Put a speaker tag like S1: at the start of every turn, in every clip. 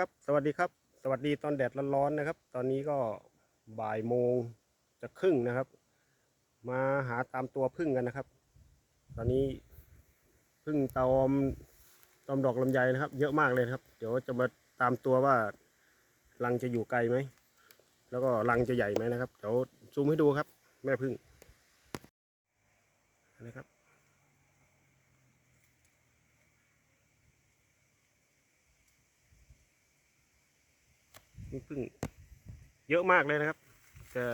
S1: ครับสวัสดีครับ สวัสดีตอนแดดร้อนๆนะครับ ตอนนี้ก็บ่ายโมงจะครึ่งนะครับ มาหาตามตัวพึ่งกันนะครับ ตอนนี้พึ่งตอมตอมดอกลำไยนะครับ เยอะมากเลยครับ เดี๋ยวจะมาตามตัวว่ารังจะอยู่ไกลไหมแล้วก็รังจะใหญ่ไหมนะครับเดี๋ยวซูมให้ดูครับ แม่พึ่งนะครับ นี่พึ่งเยอะมากเลยนะครับ แต่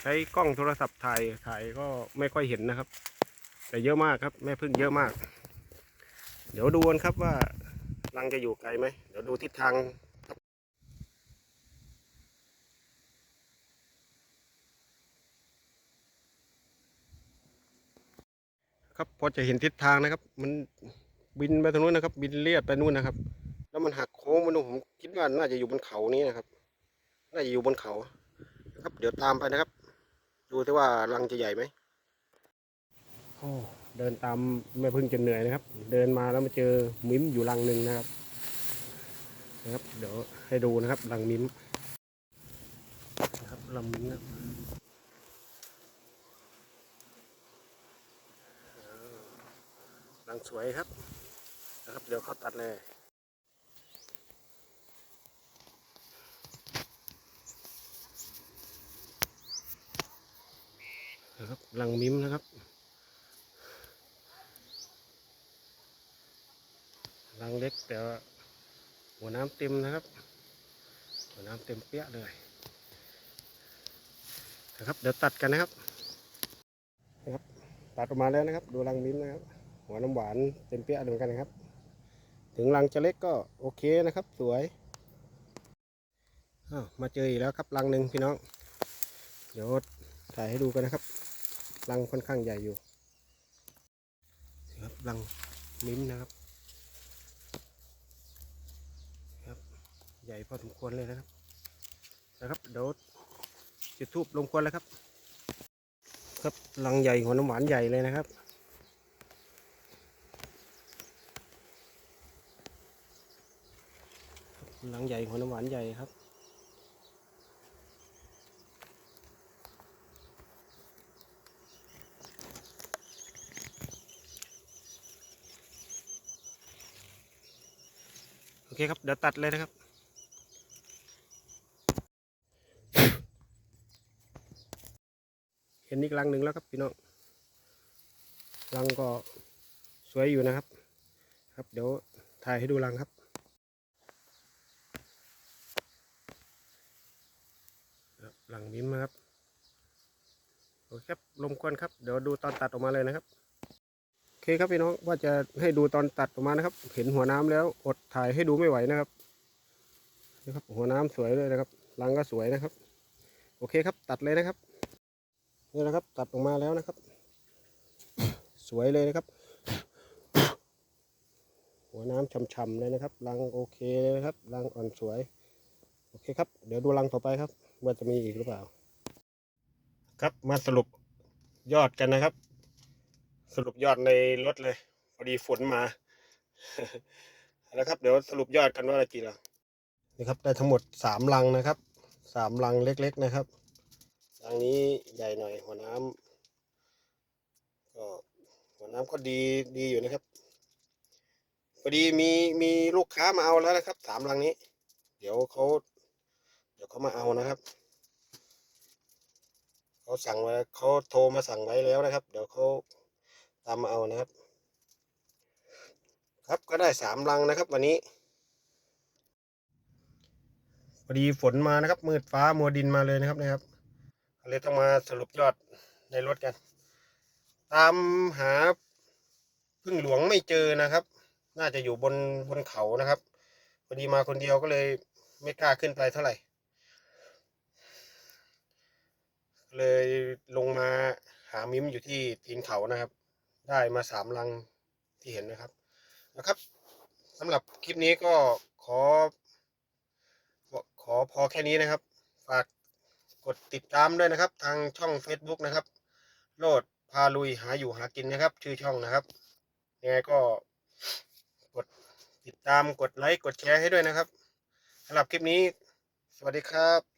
S1: ใช้กล้องโทรศัพท์ถ่ายถ่ายก็ไม่ค่อยเห็นนะครับ แต่เยอะมากครับ แม่พึ่งเยอะมาก เดี๋ยวดูกันครับว่ารังจะอยู่ไกลไหมเดี๋ยวดูทิศทางครับพอจะเห็นทิศทางนะครับ มันบินไปทางนู้นนะครับ บินเลียดไปนู่นนะครับ แล้วมันหักโค้งมาดูผมคิดว่าน่าจะอยู่บนเขานี้นะครับ น่าจะอยู่บนเขาครับ เดี๋ยวตามไปนะครับ ดูที่ว่ารังจะใหญ่ไหมโอ้เดินตามแม่พึ่งจนเหนื่อยนะครับ เดินมาแล้วมาเจอมิ้มอยู่รังหนึ่งนะครับ นะครับ เดี๋ยวให้ดูนะครับรังมิ้มนะครับรังมิ้มนะรังสวยครับ นะครับ เดี๋ยวเขาตัดเลย นะครับรังมิ้มนะครับรังเล็กแต่ว่าหัวน้ำเต็มนะครับ หัวน้ำเต็มเปี้ยเลยนะครับเดี๋ยวตัดกันนะครับนะครับ ตัดออกมาแล้วนะครับ ดูรังมิ้มนะครับ หัวน้ำหวานเต็มเปี้ยเหมือนกันนะครับ ถึงรังจะเล็กก็โอเคนะครับ สวยมาเจออีกแล้วครับรังหนึ่งพี่น้อง เดี๋ยวถ่ายให้ดูกันนะครับ รังค่อนข้างใหญ่อยู่ครับรังมิ้มนะครับครับใหญ่พอสมควรเลยนะครับนะครับเดี๋ยวจุดทูบลงควนแล้วครับ ครับรังใหญ่หัวน้ำหวานใหญ่เลยนะครับรังใหญ่หัวน้ำหวานใหญ่ครับ เคครับ เดี๋ยวตัดเลยนะครับ เห็นอีกรังหนึ่งแล้วครับพี่น้องรังก็สวยอยู่นะครับ ครับ เดี๋ยวถ่ายให้ดูรังครับครังมิ้มนะครับ โอเคครับลมควันครับ เดี๋ยวดูตอนตัดออกมาเลยนะครับ คครับพี่น้องว่าจะให้ดูตอนตัดออกมานะครับ เห็นหัวน้ำแล้วอดถ่ายให้ดูไม่ไหวนะครับนะครับ หัวน้ำสวยเลยนะครับรังก็สวยนะครับ โอเคครับตัดเลยนะครับนี่นะครับ ตัดออกมาแล้วนะครับ สวยเลยนะครับ หัวน้ำช่ำๆเลยนะครับรังโอเคเลยนะครับรังอ่อนสวย โอเคครับ เดี๋ยวดูรังต่อไปครับ ว่าจะมีอีกหรือเปล่า ครับมาสรุปยอดกันนะครับ สรุปยอดในรถเลยพอดีฝนมาแล้วครับ เดี๋ยวสรุปยอดกันว่าอะไรกี่ลังนี่ครับ ได้ทั้งหมดสามลังนะครับสามลังเล็ก ๆ นะครับลังนี้ใหญ่หน่อย หัวน้ำก็หัวน้ำก็ดีดีอยู่นะครับพอดีมีมีลูกค้ามาเอาแล้วนะครับสามลังนี้ เดี๋ยวเขาเดี๋ยวเขามาเอานะครับเขาสั่งไว้เขาโทรมาสั่งไว้แล้วนะครับ เดี๋ยวเขา ตามมาเอานะครับ ครับก็ได้สามลังนะครับ วันนี้พอดีฝนมานะครับ มืดฟ้ามัวดินมาเลยนะครับนะครับเลยต้องมาสรุปยอดในรถกัน ตามหาพึ่งหลวงไม่เจอนะครับ น่าจะอยู่บนบนเขานะครับพอดีมาคนเดียวก็เลยไม่กล้าขึ้นไปเท่าไหร่ เลยลงมาหามิมอยู่ที่ตีนเขานะครับ ได้มาสามลังที่เห็นนะครับนะครับสำหรับคลิปนี้ก็ขอ ขอพอแค่นี้นะครับ ฝากกดติดตามด้วยนะครับ ทางช่อง Facebook นะครับ โลดพาลุยหาอยู่หากินนะครับ ชื่อช่องนะครับยังไงก็กดติดตามกดไลค์กดแชร์ให้ด้วยนะครับสำหรับคลิปนี้ สวัสดีครับ